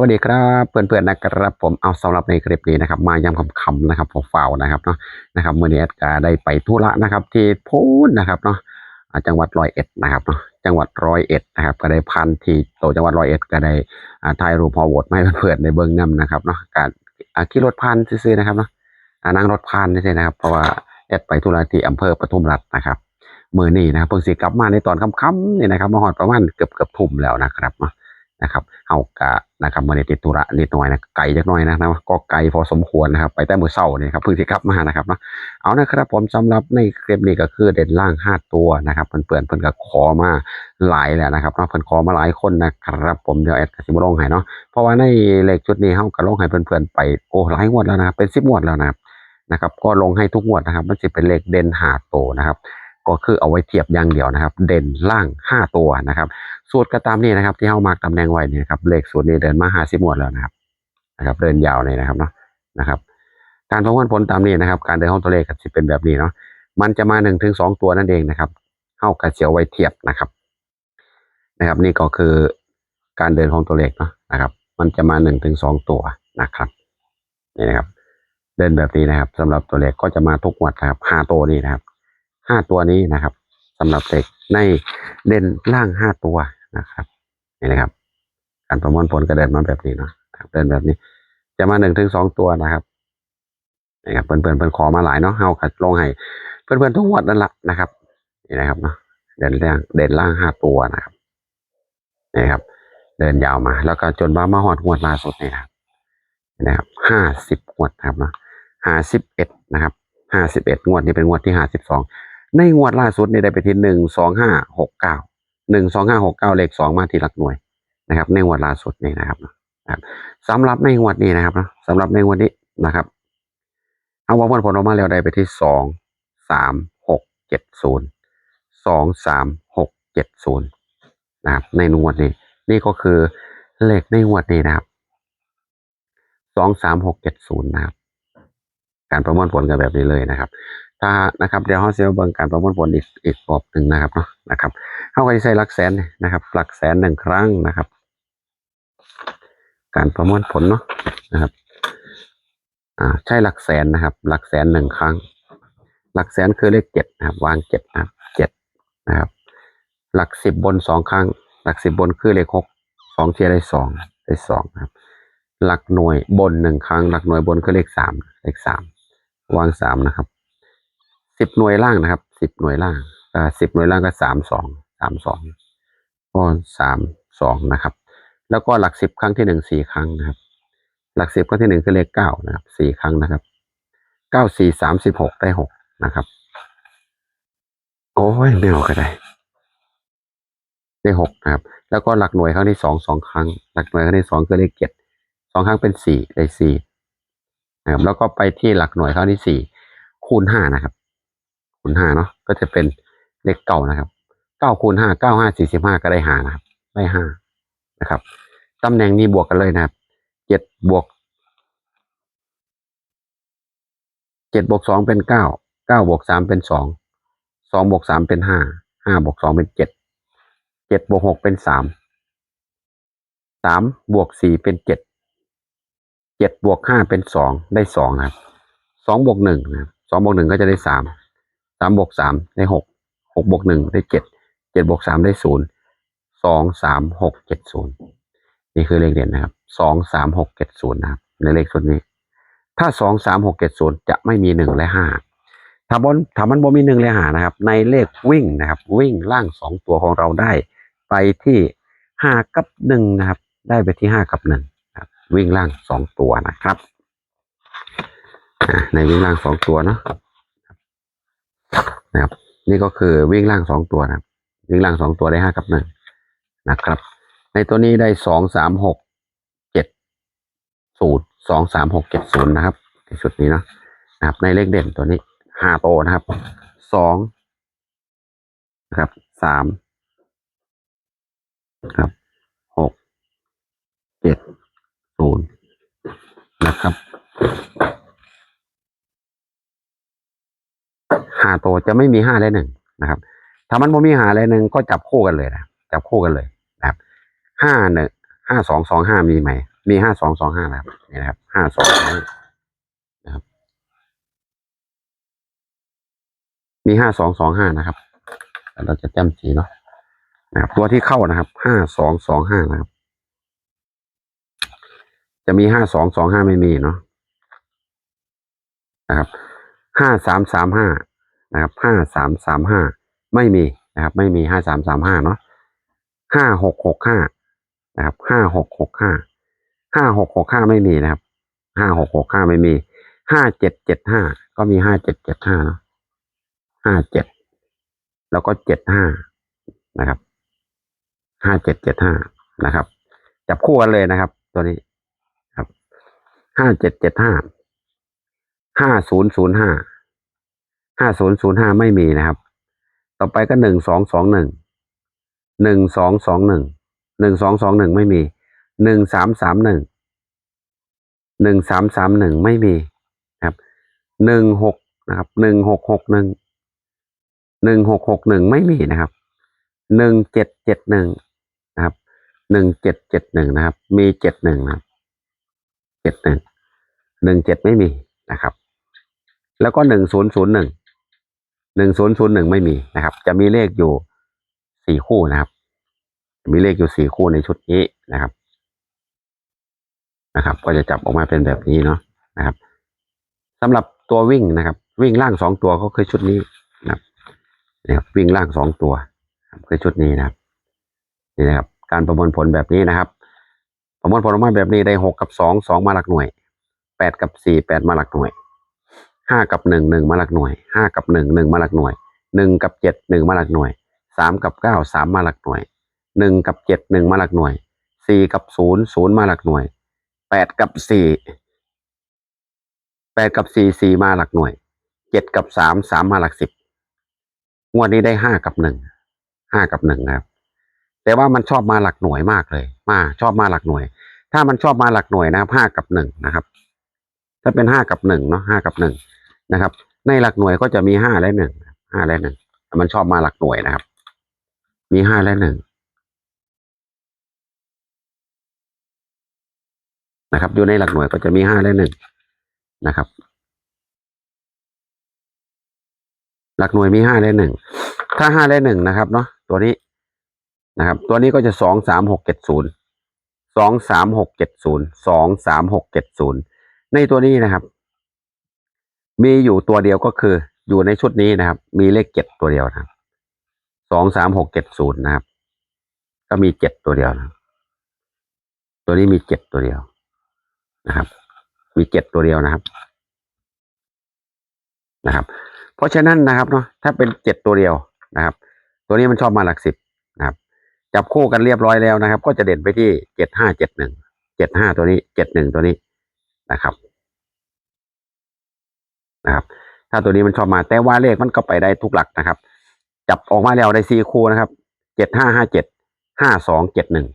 วัสดีครับเพื่อนๆนะครับผมเอาสำหรับในคลิปนี้นะครับมาย้ำคำๆนะครับผมฝ่าวนะครับเนาะนะครับเมื่อนี้แอดก็ได้ไปธุระนะครับที่พูนนะครับเนาะจังหวัดร้อยเอ็ดนะครับเนาะจังหวัดร้อยเอ็ดนะครับก็ได้พันที่โตจังหวัดร้อยเอ็ดก็ได้อ่าถ่ายรูปพอโหวตมาให้เพื่อนๆในเบิ้องนํนะครับเนาะการขี่รถพันซื้อๆนะครับเนาะนั่งรถพันนี่นะครับเพราะว่าแอดไปธุระที่อำเภอปทุมรัฐนะครับมือนี้นะครับเพิ่งสิกลับมาในตอนค่ำๆนี่นะครับมาหอดประมาณเกือบเกือบทุ่มแล้วนะครับเนาะ นะครับเฮากะนะครับมื่อนี้ติดธุระนิดหน่อยนะไกลจักหน่อยนะนะก็ไกลพอสมควรนะครับ ไปแต่มือเช้านี่ครับเพิ่งสิกลับมานะครับเนาะเอานะครับผมสำหรับในคลิปนี้ก็คือเด่นล่าง 5 ตัวนะครับเพื่อนๆเพิ่อนก็ขอมาหลายแล้วนะครับเนาะเพิ่อนขอมาหลายคนนะครับ ผมเดี๋ยวแอดก็สิบ่ลงให้เนาะเพราะว่าในเลขชุดนี้เฮาก็ลงให้เพื่อนๆไปโอ้หลายงวดแล้วนะครับเป็น10งวดแล้วนะครับนะครับ ก็ลงให้ทุกงวดนะครับ มันสิเป็นเลขเด่น5ตัวนะครับ ก็คือเอาไว้เทียบอย่างเดียวนะครับ เด่นล่าง 5 ตัวนะครับสูตรก็ตามนี้นะครับ ที่เข้ามาตำแหน่งไว้เนี่ยครับเลขสูตรนี้เดินมาหาสิบหมวดแล้วนะครับนะครับ เดินยาวเลยนะครับเนาะนะครับ การประมวลผลตามนี้นะครับ การเดินของตัวเลขก็จะเป็นแบบนี้เนาะมันจะมาหนึ่งถึงสองตัวนั่นเองนะครับเข้ากระเจียวไว้เทียบนะครับนะครับ นี่ก็คือการเดินของตัวเลขเนาะนะครับ มันจะมาหนึ่งถึงสองตัวนะครับนี่นะครับ เดินแบบนี้นะครับสำหรับตัวเลขก็จะมาทุกวัดนครับห้าตัวนี้นะครับ ห้าตัวนี้นะครับสำหรับเลขในเด่นล่างห้าตัวนะครับนี่นะครับ การประมวลผลก็เดินมาแบบนี้เนาะเดินแบบนี้ จะมาหนึ่งถึงสองตัวนะครับนะครับเพื่อนเพื่อนเพื่อนขอมาหลายเนาะเฮาขัดลงให้ เพื่อนเพื่อนทุกวัดนั่นแหละนะครับนี่นะครับเนาะเด่นล่างเด่นล่างห้าตัวนะครับนี่นะครับ เดินยาวมา แล้วก็จนมามาหอดงวดล่าสุดนี่นะครับนี่นะครับห้าสิบงวดนะครับเนาะห้าสิบเอ็ดนะครับห้าสิบเอ็ดงวดนี้เป็นงวดที่ห้าสิบสอง ในงวดล่าสุดนี่ได้ไปที่หนึ่งสองห้าหกเก้าหนึ่งสองห้าหกเก้าเลขสองมาที่หลักหน่วยนะครับ ในงวดล่าสุดนี่นะครับนะครับสำหรับในงวดนี้นะครับนาะสำหรับในงวดนี้นะครับ เอาว่าผลผลออกมาแล้วได้ไปที่สองสามหกเจ็ดศูนย์สองสามหกเจ็ดศูนย์นะครับ ในงวดนี้ นี่ก็คือเลขในงวดนี้นะครับสองสามหกเจ็ดศูนย์นะครับ การประมวลผลกันแบบนี้เลยนะครับ ถ้านะครับเดี๋ยวเขาเซลเบิ่งการประมวลผลอีกอีกรอบหนึ่งนะครับเนาะนะครับเขาก็จะใช้หลักแสนนะครับ หลักแสนหนึ่งครั้งนะครับ การประมวลผลเนาะนะครับอ่าใช่หลักแสนนะครับ หลักแสนหนึ่งครั้ง หลักแสนคือเลขเจ็ดนะครับ วางเจ็ดนะครับเจ็ดนะครับ หลักสิบบนสองครั้ง หลักสิบบนคือเลขหกสองเทียได้สองได้สองครับ หลักหน่วยบนหนึ่งครั้ง หลักหน่วยบนคือเลขสามเลขสามวางสามนะครับ สิบหน่วยล่างนะครับสิบหน่วยล่างอ่าสิบหน่วยล่างก็สามสองสามสองก็สามสองนะครับ แล้วก็หลักสิบครั้งที่หนึ่งสี่ครั้งนะครับ หลักสิบครั้งที่หนึ่งคือเลขเก้านะครับสี่ครั้งนะครับเก้าสี่สามสิบหกได้หกนะครับ โอ้ยไม่เอาก็ได้ ได้หกนะครับ แล้วก็หลักหน่วยครั้งที่สองสองครั้ง หลักหน่วยครั้งที่สองคือเลขเจ็ดสองครั้งเป็นสี่ได้สี่นะครับ แล้วก็ไปที่หลักหน่วยครั้งที่สี่คูณห้านะครับ คูณห้าเนาะก็จะเป็นเลขเก้านะครับเก้าคูณห้าเก้าห้าสี่สิบห้าก็ได้ห้านะครับได้ห้านะครับตำแหน่งนี้บวกกันเลยนะครับเจ็ดบวกเจ็ดบวกสองเป็นเก้าเก้าบวกสามเป็นสองสองบวกสามเป็นห้าห้าบวกสองเป็นเจ็ดเจ็ดบวกหกเป็นสามสามบวกสี่เป็นเจ็ดเจ็ดบวกห้าเป็นสองได้สองนะครับสองบวกหนึ่งนะสองบวกหนึ่งก็จะได้สาม สามบวกสามได้หกหกบวกหนึ่งได้เจ็ดเจ็ดบวกสามได้ศูนย์สองสามหกเจ็ดศูนย์นี่คือเลขเด่นนะครับสองสามหกเจ็ดศูนย์นะครับ ในเลขชุดนี้ ถ้าสองสามหกเจ็ดศูนย์จะไม่มีหนึ่งและห้าถ้าบนถ้ามันบ่มีหนึ่งและห้านะครับ ในเลขวิ่งนะครับ วิ่งล่างสองตัวของเราได้ ไปที่ห้ากับหนึ่งนะครับ ได้ไปที่ห้ากับหนึ่งวิ่งล่างสองตัวนะครับในวิ่งล่างสองตัวเนาะ นะครับ นี่ก็คือวิ่งล่างสองตัวนะครับ วิ่งล่างสองตัวได้ห้ากับหนึ่งนะครับ ในตัวนี้ได้สองสามหกเจ็ดศูนย์สองสามหกเจ็ดศูนย์นะครับในชุดนี้นะนะครับ ในเลขเด่นตัวนี้ห้าโตนะครับสองนะครับสามครับหกเจ็ดศูนย์นะครับห้าตัวจะไม่มีห้าและหนึ่งนะครับ ถ้ามันไม่มีหาและหนึ่งก็จับคู่กันเลยนะจับคู่กันเลยนะครับห้าหนึ่งห้าสองสองห้ามีไหม มีห้าสองสองห้านะครับนี่นะครับห้าสองนะครับ มีห้าสองสองห้านะครับแล้วเราจะแต้มสีเนาะนะครับตัวที่เข้านะครับห้าสองสองห้านะครับ จะมีห้าสองสองห้าไม่มีเนาะนะครับห้าสามสามห้า นะครับห้าสามสามห้าไม่มีนะครับ ไม่มีห้าสามสามห้าเนาะห้าหกหกห้านะครับห้าหกหกห้าห้าหกหกห้าไม่มีนะครับห้าหกหกห้าไม่มีห้าเจ็ดเจ็ดห้าก็มีห้าเจ็ดเจ็ดห้าเนาะห้าเจ็ดแล้วก็เจ็ดห้านะครับห้าเจ็ดเจ็ดห้านะครับ จับคู่กันเลยนะครับ ตัวนี้ครับห้าเจ็ดเจ็ดห้าห้าศูนย์ศูนย์ห้า ห้าศูนย์ศูนย์ห้าไม่มีนะครับ ต่อไปก็หนึ่งสองสองหนึ่งหนึ่งสองสองหนึ่งหนึ่งสองสองหนึ่งไม่มีหนึ่งสามสามหนึ่งหนึ่งสามสามหนึ่งไม่มีครับหนึ่งหกนะครับหนึ่งหกหกหนึ่งหนึ่งหกหกหนึ่งไม่มีนะครับหนึ่งเจ็ดเจ็ดหนึ่งนะครับหนึ่งเจ็ดเจ็ดหนึ่งนะครับ มีเจ็ดหนึ่งนะครับเจ็ดหนึ่งหนึ่งเจ็ดไม่มีนะครับ แล้วก็หนึ่งศูนย์ศูนย์หนึ่ง หนึ่งศูนย์ศูนย์หนึ่งไม่มีนะครับ จะมีเลขอยู่สี่คู่นะครับ มีเลขอยู่สี่คู่ในชุดนี้นะครับ นะครับ ก็จะจับออกมาเป็นแบบนี้เนาะนะครับสำหรับตัววิ่งนะครับ วิ่งล่างสองตัวก็คือชุดนี้นะครับนะครับวิ่งล่างสองตัวคือชุดนี้นะครับนี่นะครับ การประมวลผลแบบนี้นะครับ ประมวลผลออกมาแบบนี้ได้หกกับสองสองมาหลักหน่วยแปดกับสี่แปดมาหลักหน่วย ห้ากับหนึ่งหนึ่งมาหลักหน่วยห้ากับหนึ่งหนึ่งมาหลักหน่วยหนึ่งกับเจ็ดหนึ่งมาหลักหน่วยสามกับเก้าสามมาหลักหน่วยหนึ่งกับเจ็ดหนึ่งมาหลักหน่วยสี่กับศูนย์ศูนย์มาหลักหน่วยแปดกับสี่แปดกับสี่สี่มาหลักหน่วยเจ็ดกับสามสามมาหลักสิบงวดนี้ได้ห้ากับหนึ่งห้ากับหนึ่งครับ แต่ว่ามันชอบมาหลักหน่วยมากเลย มาชอบมาหลักหน่วย ถ้ามันชอบมาหลักหน่วยนะครับห้ากับหนึ่งนะครับ ถ้าเป็นห้ากับหนึ่งเนาะห้ากับหนึ่ง นะครับ ในหลักหน่วยก็จะมีห้าและหนึ่งห้าและหนึ่งมันชอบมาหลักหน่วยนะครับ มีห้าและหนึ่งนะครับ อยู่ในหลักหน่วยก็จะมีห้าและหนึ่งนะครับ หลักหน่วยมีห้าและหนึ่งถ้าห้าและหนึ่งนะครับเนาะตัวนี้นะครับ ตัวนี้ก็จะสองสามหกเจ็ดศูนย์สองสามหกเจ็ดศูนย์สองสามหกเจ็ดศูนย์ในตัวนี้นะครับ มีอยู่ตัวเดียวก็คืออยู่ในชุดนี้นะครับ มีเลขเจ็ดตัวเดียวนะสองสามหกเจ็ดศูนย์นะครับ ก็มีเจ็ดตัวเดียวนะตัวนี้มีเจ็ดตัวเดียวนะครับ มีเจ็ดตัวเดียวนะครับ นะครับ เพราะฉะนั้นนะครับเนาะถ้าเป็นเจ็ดตัวเดียวนะครับ ตัวนี้มันชอบมาหลักสิบนะครับ จับคู่กันเรียบร้อยแล้วนะครับ ก็จะเด่นไปที่เจ็ดห้าเจ็ดหนึ่งเจ็ดห้าตัวนี้เจ็ดหนึ่งตัวนี้นะครับ นะครับ ถ้าตัวนี้มันชอบมาแต่ว่าเลขมันก็ไปได้ทุกหลักนะครับ จับออกมาแล้วได้สี่คู่นะครับเจ็ดห้าห้าเจ็ดห้าสองเจ็ดหนึ่ง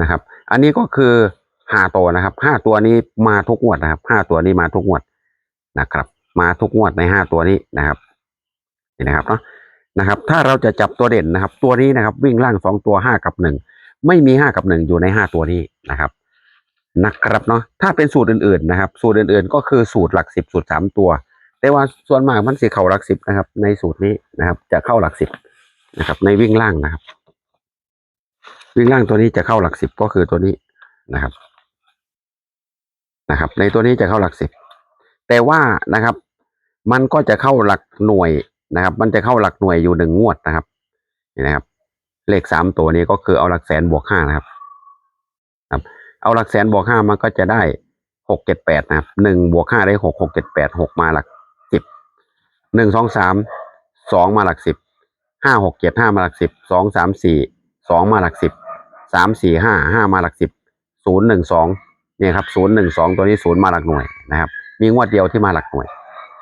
นะครับ อันนี้ก็คือห้าตัวนะครับห้าตัวนี้มาทุกงวดนะครับห้าตัวนี้มาทุกงวดนะครับ มาทุกงวดในห้าตัวนี้นะครับนี่นะครับเนาะนะครับ ถ้าเราจะจับตัวเด่นนะครับ ตัวนี้นะครับ วิ่งล่างสองตัวห้ากับหนึ่งไม่มีห้ากับหนึ่งอยู่ในห้าตัวนี้นะครับ นะครับเนาะถ้าเป็นสูตรอื่นๆนะครับ สูตรอื่นๆ ก็คือสูตรหลักสิบสูตรสามตัว แต่ว่าส่วนมากมันสิเข้าหลักสิบนะครับ ในสูตรนี้นะครับ จะเข้าหลักสิบนะครับ ในวิ่งล่างนะครับ วิ่งล่างตัวนี้จะเข้าหลักสิบก็คือตัวนี้นะครับนะครับ ในตัวนี้จะเข้าหลักสิบแต่ว่านะครับ มันก็จะเข้าหลักหน่วยนะครับ มันจะเข้าหลักหน่วยอยู่หนึ่งงวดนะครับนี่นะครับ เลขสามตัวนี้ก็คือเอาหลักแสนบวกห้านะครับ เอาหลักแสนบวกห้ามันก็จะได้หกเจ็ดแปดนะครับหนึ่งบวกห้าได้หกหกเจ็ดแปดหกมาหลักสิบหนึ่งสองสามสองมาหลักสิบห้าหกเจ็ดห้ามาหลักสิบสองสามสี่สองมาหลักสิบสามสี่ห้าห้ามาหลักสิบศูนย์หนึ่งสองเนี่ยครับศูนย์หนึ่งสองตัวนี้ศูนย์มาหลักหน่วยนะครับ มีงวดเดียวที่มาหลักหน่วย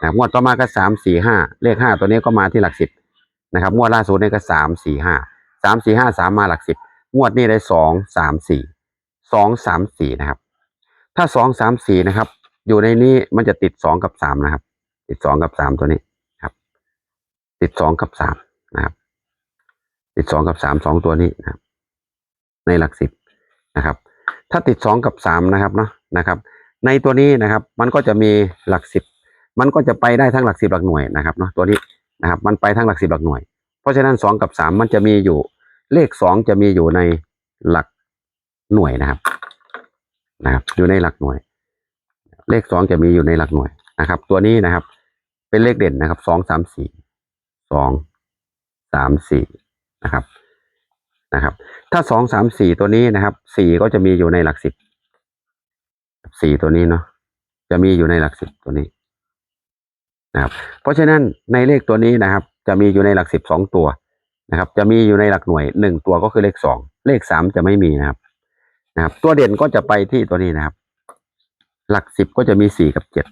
นะครับงวดต่อมาก็สามสี่ห้าเลขห้าตัวนี้ก็มาที่หลักสิบนะครับงวดล่าสุดนี่ก็สามสี่ห้าสามสี่ห้าสามมาหลักสิบงวดนี้ได้สองสามสี่ สองสามสี่นะครับ ถ้าสองสามสี่นะครับ อยู่ในนี้มันจะติดสองกับสามนะครับ ติดสองกับสามตัวนี้ครับ ติดสองกับสามนะครับ ติดสองกับสามสองตัวนี้นะครับ ในหลักสิบนะครับ ถ้าติดสองกับสามนะครับเนาะนะครับ ในตัวนี้นะครับ มันก็จะมีหลักสิบมันก็จะไปได้ทั้งหลักสิบหลักหน่วยนะครับเนาะตัวนี้นะครับ มันไปทั้งหลักสิบหลักหน่วย เพราะฉะนั้นสองกับสามมันจะมีอยู่เลขสองจะมีอยู่ในหลัก หน่วยนะครับ นะครับ อยู่ในหลักหน่วย เลขสองจะมีอยู่ในหลักหน่วยนะครับ ตัวนี้นะครับ เป็นเลขเด่นนะครับสองสามสี่สองสามสี่นะครับนะครับ ถ้าสองสามสี่ตัวนี้นะครับสี่ก็จะมีอยู่ในหลักสิบสี่ตัวนี้เนาะจะมีอยู่ในหลักสิบตัวนี้นะครับ เพราะฉะนั้นในเลขตัวนี้นะครับ จะมีอยู่ในหลักสิบสองตัวนะครับ จะมีอยู่ในหลักหน่วยหนึ่งตัวก็คือเลขสองเลขสามจะไม่มีนะครับ นะครับ ตัวเด่นก็จะไปที่ตัวนี้นะครับ หลักสิบก็จะมีสี่กับเจ็ด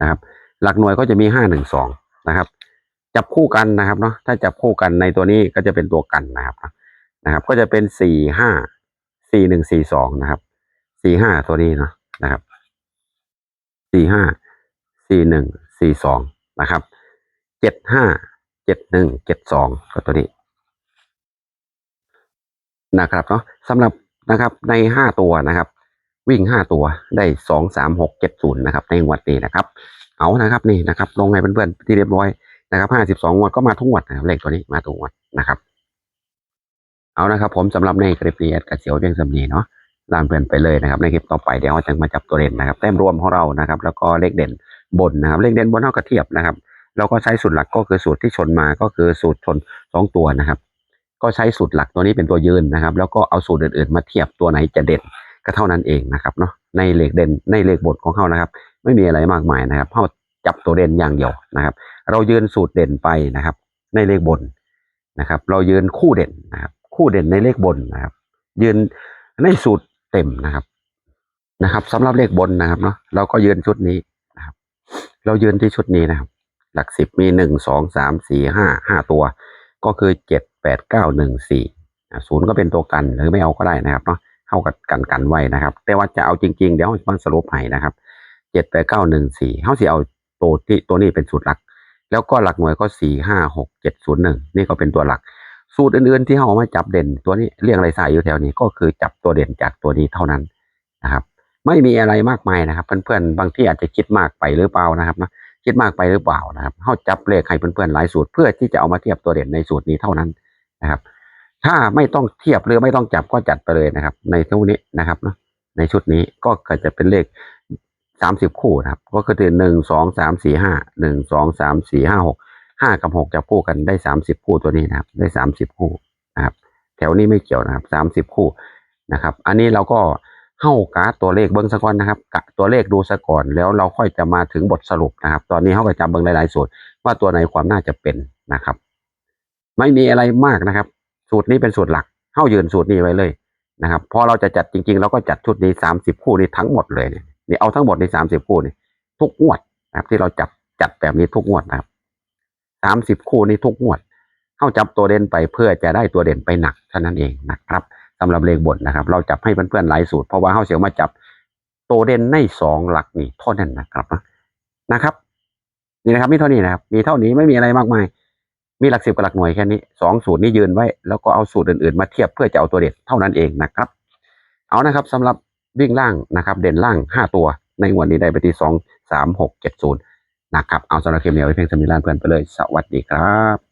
นะครับ หลักหน่วยก็จะมีห้าหนึ่งสองนะครับ จับคู่กันนะครับเนาะถ้าจับคู่กันในตัวนี้ก็จะเป็นตัวกันนะครับนะครับ ก็จะเป็นสี่ห้าสี่หนึ่งสี่สองนะครับสี่ห้าตัวนี้เนาะนะครับสี่ห้าสี่หนึ่งสี่สองนะครับเจ็ดห้าเจ็ดหนึ่งเจ็ดสองก็ตัวนี้นะครับเนาะสำหรับ นะครับ ในห้าตัวนะครับ วิ่งห้าตัวได้สองสามหกเจ็ดศูนย์นะครับ ในงวดนี้นะครับ เอานะครับนี่นะครับ ลงให้เพื่อนๆที่เรียบร้อยนะครับห้าสิบสองงวดก็มาทุกงวดนะครับเลขตัวนี้มาทุกงวดนะครับ เอานะครับ ผมสำหรับในคลิปนี้แอดกระเสียวเพียงสำนีเนาะลามเพื่อนไปเลยนะครับ ในคลิปต่อไปเดี๋ยวเราจะมาจับตัวเด่นนะครับแต้มรวมของเรานะครับ แล้วก็เลขเด่นบนนะครับ เลขเด่นบนเท่ากับเทียบนะครับเราก็ใช้สูตรหลักก็คือสูตรที่ชนมาก็คือสูตรชนสองตัวนะครับ ก็ใช้สูตรหลักตัวนี้เป็นตัวยืนนะครับ แล้วก็เอาสูตรอื่นๆ มาเทียบตัวไหนจะเด่นก็เท่านั้นเองนะครับเนาะในเลขเด่นในเลขบทของเขานะครับ ไม่มีอะไรมากมายนะครับเขาจับตัวเด่นอย่างเดียวนะครับ เรายืนสูตรเด่นไปนะครับ ในเลขบนนะครับ เรายืนคู่เด่นนะครับ คู่เด่นในเลขบนนะครับ ยืนในสูตรเต็มนะครับนะครับสำหรับเลขบนนะครับเนาะเราก็ยืนชุดนี้นะครับ เรายืนที่ชุดนี้นะครับ หลักสิบมีหนึ่งสองสามสี่ห้าห้าตัว ก็คือเจ็ด แปดเก้าหนึ่งสี่ศูนย์ก็เป็นตัวกันหรือไม่เอาก็ได้นะครับเนาะเข้ากับกันกันไว้นะครับ แต่ว่าจะเอาจริงๆ เดี๋ยวเราสรุปให้นะครับเจ็ดแปดเก้าหนึ่งสี่เขาสิเอาตัวที่ตัวนี้เป็นสูตรหลัก แล้วก็หลักหน่วยก็สี่ห้าหกเจ็ดศูนย์หนึ่งนี่ก็เป็นตัวหลัก สูตรอื่นๆ ที่เขาเอามาจับเด่น ตัวนี้เรียงอะไรสายอยู่แถวนี้ก็คือจับตัวเด่นจากตัวนี้เท่านั้นนะครับไม่มีอะไรมากมายนะครับ เพื่อนๆบางที่อาจจะคิดมากไปหรือเปล่านะครับนะคิดมากไปหรือเปล่านะครับเขาจับเลขให้เพื่อนๆหลายสูตรเพื่อที่จะเอามาเทียบตัวเด่นในสูตรนี้เท่านั้น นะครับ ถ้าไม่ต้องเทียบหรือไม่ต้องจับก็จัดไปเลยนะครับ ในทุกนี้นะครับเนาะในชุดนี้ก็จะเป็นเลขสามสิบคู่นะครับ ก็คือหนึ่งสองสามสี่ห้าหนึ่งสองสามสี่ห้าหกห้ากับหกจับคู่กันได้สามสิบคู่ตัวนี้นะครับ ได้สามสิบคู่นะครับ แถวนี้ไม่เกี่ยวนะครับสามสิบคู่นะครับ อันนี้เราก็เข้ากาตัวเลขเบิ้งสะก่อนนะครับกะตัวเลขดูสะก่อนแล้วเราค่อยจะมาถึงบทสรุปนะครับ ตอนนี้เขาก็จำเบิ้งหลายๆสูตรว่าตัวไหนความน่าจะเป็นนะครับ ไม่มีอะไรมากนะครับ สูตรนี้เป็นสูตรหลักเข้ายืนสูตรนี้ไว้เลยนะครับพอเราจะจัดจริงๆ เราก็จัดชุดนี้สามสิบคู่นี้ทั้งหมดเลยเนี่ยนี่เอาทั้งหมดในสามสิบคู่นี่ทุกงวดนะครับ ที่เราจับจัดแบบนี้ทุกงวดนะครับสามสิบคู่นี้ทุกงวด เข้าจับตัวเด่นไปเพื่อจะได้ตัวเด่นไปหนักเท่านั้นเองนะครับสำหรับเลขบนนะครับ เราจับให้เพื่อนๆหลายสูตร เพราะว่าเข้าเสียวมาจับตัวเด่นในสองหลักนี่เท่านั้นนะครับนะครับ นี่นะครับมีเท่านี้นะครับ มีเท่านี้ไม่มีอะไรมากมาย มีหลักสิบกับหลักหน่วยแค่นี้สองสูตรนี้ยืนไว้ แล้วก็เอาสูตรอื่นๆ มาเทียบเพื่อจะเอาตัวเด่นเท่านั้นเองนะครับ เอานะครับสำหรับวิ่งล่างนะครับ เด่นล่างห้าตัว ในวันนี้ได้ไปที่สองสามหกเจ็ดศูนย์นะครับ เอาสำหรับเคมีเอาไว้เพียงสมิลานเพื่อนไปเลย สวัสดีครับ